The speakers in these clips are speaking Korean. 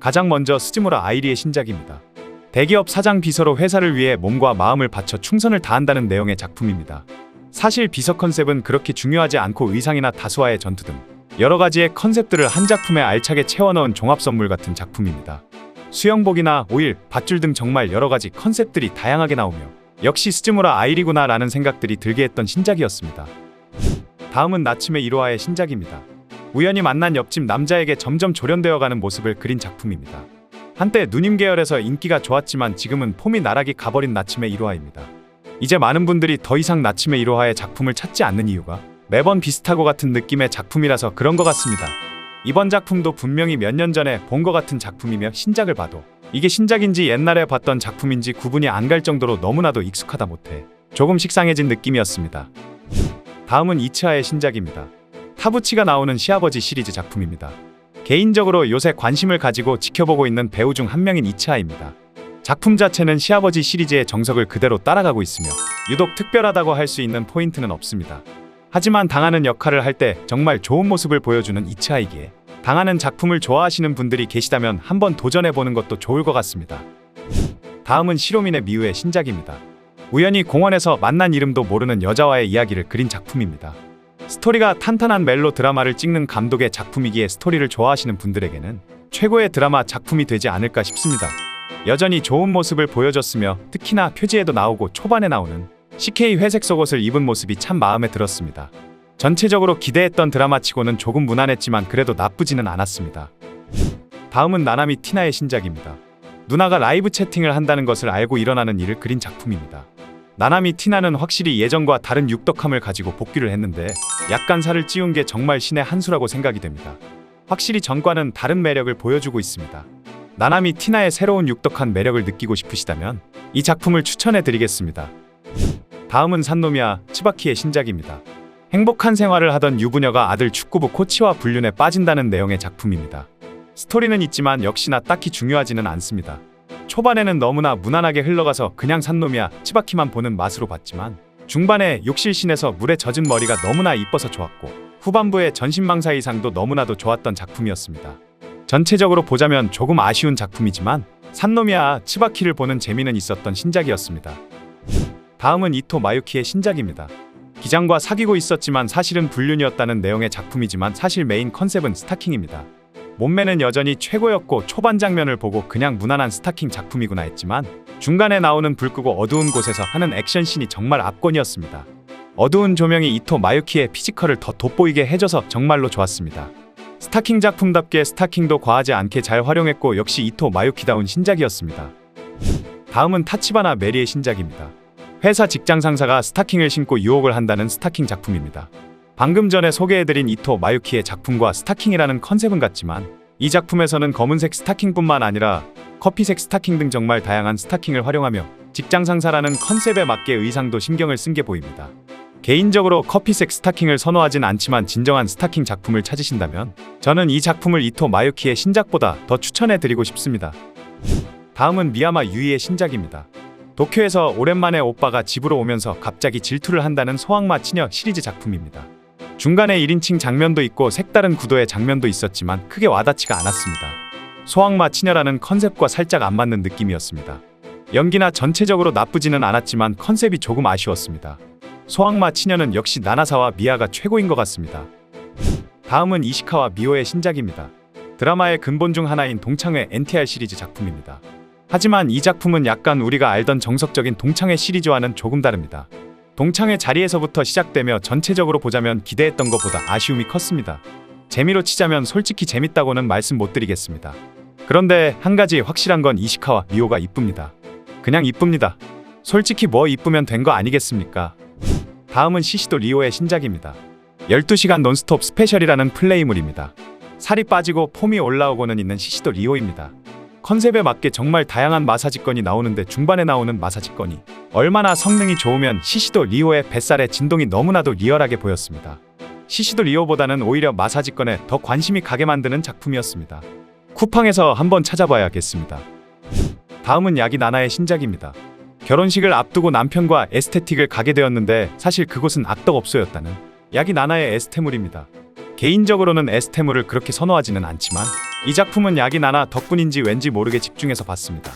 가장 먼저 스즈무라 아이리의 신작입니다. 대기업 사장 비서로 회사를 위해 몸과 마음을 바쳐 충선을 다한다는 내용의 작품입니다. 사실 비서 컨셉은 그렇게 중요하지 않고 의상이나 다수와의 전투 등 여러 가지의 컨셉들을 한 작품에 알차게 채워넣은 종합 선물 같은 작품입니다. 수영복이나 오일, 밧줄 등 정말 여러 가지 컨셉들이 다양하게 나오며 역시 스즈무라 아이리구나 라는 생각들이 들게 했던 신작이었습니다. 다음은 나츠메 이로하의 신작입니다. 우연히 만난 옆집 남자에게 점점 조련되어가는 모습을 그린 작품입니다. 한때 누님 계열에서 인기가 좋았지만 지금은 폼이 나락이 가버린 나침의 1호화입니다. 이제 많은 분들이 더 이상 나침의 1호화의 작품을 찾지 않는 이유가 매번 비슷하고 같은 느낌의 작품이라서 그런 것 같습니다. 이번 작품도 분명히 몇 년 전에 본 것 같은 작품이며 신작을 봐도 이게 신작인지 옛날에 봤던 작품인지 구분이 안 갈 정도로 너무나도 익숙하다 못해 조금 식상해진 느낌이었습니다. 다음은 이츠하의 신작입니다. 타부치가 나오는 시아버지 시리즈 작품입니다. 개인적으로 요새 관심을 가지고 지켜보고 있는 배우 중 한 명인 이츠하입니다. 작품 자체는 시아버지 시리즈의 정석을 그대로 따라가고 있으며 유독 특별하다고 할 수 있는 포인트는 없습니다. 하지만 당하는 역할을 할 때 정말 좋은 모습을 보여주는 이츠하이기에 당하는 작품을 좋아하시는 분들이 계시다면 한번 도전해보는 것도 좋을 것 같습니다. 다음은 시로민의 미우의 신작입니다. 우연히 공원에서 만난 이름도 모르는 여자와의 이야기를 그린 작품입니다. 스토리가 탄탄한 멜로 드라마를 찍는 감독의 작품이기에 스토리를 좋아하시는 분들에게는 최고의 드라마 작품이 되지 않을까 싶습니다. 여전히 좋은 모습을 보여줬으며 특히나 표지에도 나오고 초반에 나오는 CK 회색 속옷을 입은 모습이 참 마음에 들었습니다. 전체적으로 기대했던 드라마치고는 조금 무난했지만 그래도 나쁘지는 않았습니다. 다음은 나나미 티나의 신작입니다. 누나가 라이브 채팅을 한다는 것을 알고 일어나는 일을 그린 작품입니다. 나나미 티나는 확실히 예전과 다른 육덕함을 가지고 복귀를 했는데 약간 살을 찌운 게 정말 신의 한 수라고 생각이 됩니다. 확실히 전과는 다른 매력을 보여주고 있습니다. 나나미 티나의 새로운 육덕한 매력을 느끼고 싶으시다면 이 작품을 추천해 드리겠습니다. 다음은 산노미야 츠바키의 신작입니다. 행복한 생활을 하던 유부녀가 아들 축구부 코치와 불륜에 빠진다는 내용의 작품입니다. 스토리는 있지만 역시나 딱히 중요하지는 않습니다. 초반에는 너무나 무난하게 흘러가서 그냥 산놈이야 치바키만 보는 맛으로 봤지만 중반에 욕실신에서 물에 젖은 머리가 너무나 이뻐서 좋았고 후반부의 전신망사 이상도 너무나도 좋았던 작품이었습니다. 전체적으로 보자면 조금 아쉬운 작품이지만 산놈이야 치바키를 보는 재미는 있었던 신작이었습니다. 다음은 이토 마유키의 신작입니다. 기장과 사귀고 있었지만 사실은 불륜이었다는 내용의 작품이지만 사실 메인 컨셉은 스타킹입니다. 몸매는 여전히 최고였고 초반 장면을 보고 그냥 무난한 스타킹 작품이구나 했지만 중간에 나오는 불 끄고 어두운 곳에서 하는 액션씬이 정말 압권이었습니다. 어두운 조명이 이토 마유키의 피지컬을 더 돋보이게 해줘서 정말로 좋았습니다. 스타킹 작품답게 스타킹도 과하지 않게 잘 활용했고 역시 이토 마유키다운 신작이었습니다. 다음은 타치바나 메리의 신작입니다. 회사 직장 상사가 스타킹을 신고 유혹을 한다는 스타킹 작품입니다. 방금 전에 소개해드린 이토 마유키의 작품과 스타킹이라는 컨셉은 같지만 이 작품에서는 검은색 스타킹뿐만 아니라 커피색 스타킹 등 정말 다양한 스타킹을 활용하며 직장 상사라는 컨셉에 맞게 의상도 신경을 쓴 게 보입니다. 개인적으로 커피색 스타킹을 선호하진 않지만 진정한 스타킹 작품을 찾으신다면 저는 이 작품을 이토 마유키의 신작보다 더 추천해드리고 싶습니다. 다음은 미야마 유이의 신작입니다. 도쿄에서 오랜만에 오빠가 집으로 오면서 갑자기 질투를 한다는 소악마 치녀 시리즈 작품입니다. 중간에 1인칭 장면도 있고 색다른 구도의 장면도 있었지만 크게 와닿지가 않았습니다. 소악마 치녀라는 컨셉과 살짝 안 맞는 느낌이었습니다. 연기나 전체적으로 나쁘지는 않았지만 컨셉이 조금 아쉬웠습니다. 소악마 치녀는 역시 나나사와 미아가 최고인 것 같습니다. 다음은 이시카와 미오의 신작입니다. 드라마의 근본 중 하나인 동창회 NTR 시리즈 작품입니다. 하지만 이 작품은 약간 우리가 알던 정석적인 동창회 시리즈와는 조금 다릅니다. 동창회 자리에서부터 시작되며 전체적으로 보자면 기대했던 것보다 아쉬움이 컸습니다. 재미로 치자면 솔직히 재밌다고는 말씀 못 드리겠습니다. 그런데 한 가지 확실한 건 이시카와 미오가 이쁩니다. 그냥 이쁩니다. 솔직히 뭐 이쁘면 된 거 아니겠습니까? 다음은 시시도 리오의 신작입니다. 12시간 논스톱 스페셜이라는 플레이물입니다. 살이 빠지고 폼이 올라오고는 있는 시시도 리오입니다. 컨셉에 맞게 정말 다양한 마사지건이 나오는데 중반에 나오는 마사지건이 얼마나 성능이 좋으면 시시도 리오의 뱃살의 진동이 너무나도 리얼하게 보였습니다. 시시도 리오보다는 오히려 마사지건에 더 관심이 가게 만드는 작품이었습니다. 쿠팡에서 한번 찾아봐야겠습니다. 다음은 야기 나나의 신작입니다. 결혼식을 앞두고 남편과 에스테틱을 가게 되었는데 사실 그곳은 악덕업소였다는 야기 나나의 에스테물입니다. 개인적으로는 에스테물을 그렇게 선호하지는 않지만 이 작품은 야기 나나 덕분인지 왠지 모르게 집중해서 봤습니다.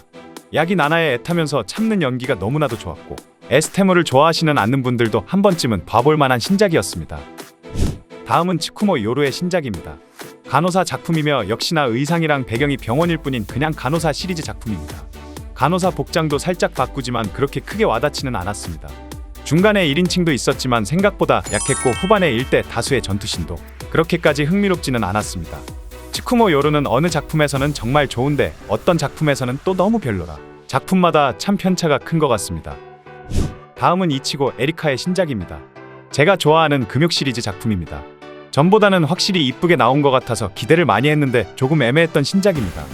야기 나나의 애타면서 참는 연기가 너무나도 좋았고 에스테물을 좋아하시는 않는 분들도 한 번쯤은 봐볼 만한 신작이었습니다. 다음은 치쿠모 요루의 신작입니다. 간호사 작품이며 역시나 의상이랑 배경이 병원일 뿐인 그냥 간호사 시리즈 작품입니다. 간호사 복장도 살짝 바꾸지만 그렇게 크게 와닿지는 않았습니다. 중간에 1인칭도 있었지만 생각보다 약했고 후반에 일대 다수의 전투신도 그렇게까지 흥미롭지는 않았습니다. 치쿠모 요루는 어느 작품에서는 정말 좋은데 어떤 작품에서는 또 너무 별로라. 작품마다 참 편차가 큰 것 같습니다. 다음은 이치고 에리카의 신작입니다. 제가 좋아하는 금욕 시리즈 작품입니다. 전보다는 확실히 이쁘게 나온 것 같아서 기대를 많이 했는데 조금 애매했던 신작입니다.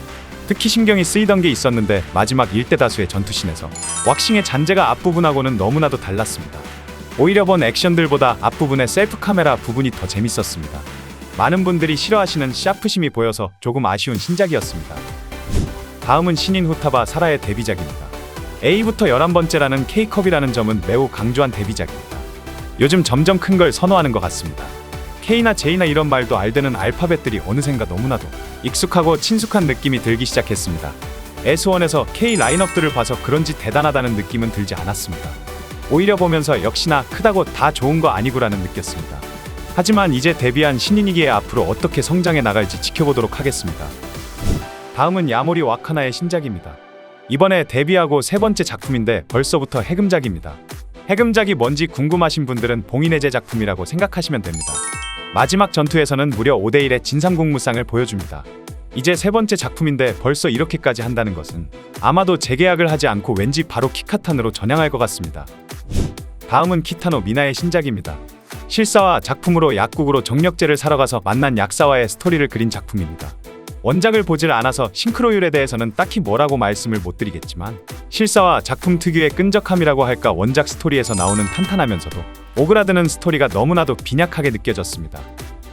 특히 신경이 쓰이던 게 있었는데 마지막 일대 다수의 전투신에서 왁싱의 잔재가 앞부분하고는 너무나도 달랐습니다. 오히려 본 액션들보다 앞부분의 셀프 카메라 부분이 더 재밌었습니다. 많은 분들이 싫어하시는 샤프심이 보여서 조금 아쉬운 신작이었습니다. 다음은 신인 후타바 사라의 데뷔작입니다. A부터 11번째라는 K컵이라는 점은 매우 강조한 데뷔작입니다. 요즘 점점 큰 걸 선호하는 것 같습니다. K나 J나 이런 말도 알되는 알파벳들이 어느샌가 너무나도 익숙하고 친숙한 느낌이 들기 시작했습니다. S1에서 K 라인업들을 봐서 그런지 대단하다는 느낌은 들지 않았습니다. 오히려 보면서 역시나 크다고 다 좋은 거 아니구라는 느꼈습니다. 하지만 이제 데뷔한 신인이기에 앞으로 어떻게 성장해 나갈지 지켜보도록 하겠습니다. 다음은 야모리 와카나의 신작입니다. 이번에 데뷔하고 세 번째 작품인데 벌써부터 해금작입니다. 해금작이 뭔지 궁금하신 분들은 봉인해제 작품이라고 생각하시면 됩니다. 마지막 전투에서는 무려 5대1의 진상공무상을 보여줍니다. 이제 세 번째 작품인데 벌써 이렇게까지 한다는 것은 아마도 재계약을 하지 않고 왠지 바로 키카탄으로 전향할 것 같습니다. 다음은 키타노 미나의 신작입니다. 실사와 작품으로 약국으로 정력제를 사러 가서 만난 약사와의 스토리를 그린 작품입니다. 원작을 보질 않아서 싱크로율에 대해서는 딱히 뭐라고 말씀을 못 드리겠지만 실사와 작품 특유의 끈적함이라고 할까 원작 스토리에서 나오는 탄탄하면서도 오그라드는 스토리가 너무나도 빈약하게 느껴졌습니다.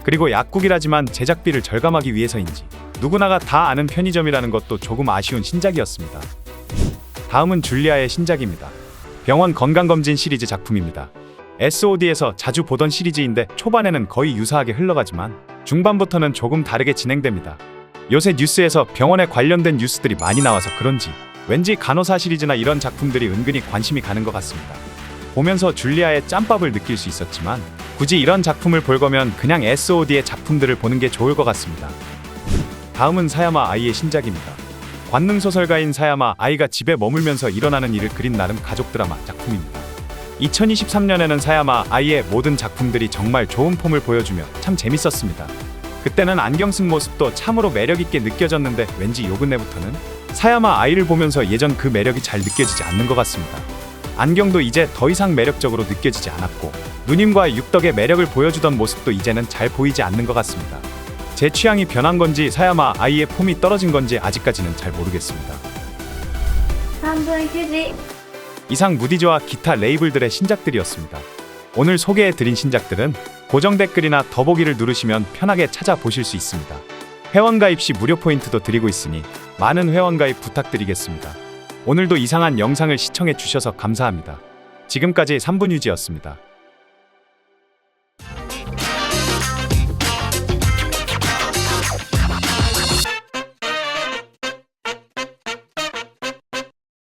그리고 약국이라지만 제작비를 절감하기 위해서인지 누구나가 다 아는 편의점이라는 것도 조금 아쉬운 신작이었습니다. 다음은 줄리아의 신작입니다. 병원 건강검진 시리즈 작품입니다. SOD에서 자주 보던 시리즈인데 초반에는 거의 유사하게 흘러가지만 중반부터는 조금 다르게 진행됩니다. 요새 뉴스에서 병원에 관련된 뉴스들이 많이 나와서 그런지 왠지 간호사 시리즈나 이런 작품들이 은근히 관심이 가는 것 같습니다. 보면서 줄리아의 짬밥을 느낄 수 있었지만 굳이 이런 작품을 볼 거면 그냥 SOD의 작품들을 보는 게 좋을 것 같습니다. 다음은 사야마 아이의 신작입니다. 관능 소설가인 사야마 아이가 집에 머물면서 일어나는 일을 그린 나름 가족 드라마 작품입니다. 2023년에는 사야마 아이의 모든 작품들이 정말 좋은 폼을 보여주며 참 재밌었습니다. 그때는 안경 쓴 모습도 참으로 매력 있게 느껴졌는데 왠지 요 근래부터는 사야마 아이를 보면서 예전 그 매력이 잘 느껴지지 않는 것 같습니다. 안경도 이제 더 이상 매력적으로 느껴지지 않았고 누님과 육덕의 매력을 보여주던 모습도 이제는 잘 보이지 않는 것 같습니다. 제 취향이 변한 건지 사야마 아이의 폼이 떨어진 건지 아직까지는 잘 모르겠습니다. 半分휴지 이상 무디즈와 기타 레이블들의 신작들이었습니다. 오늘 소개해드린 신작들은 고정 댓글이나 더보기를 누르시면 편하게 찾아보실 수 있습니다. 회원 가입 시 무료 포인트도 드리고 있으니 많은 회원 가입 부탁드리겠습니다. 오늘도 이상한 영상을 시청해 주셔서 감사합니다. 지금까지 3분 유지였습니다.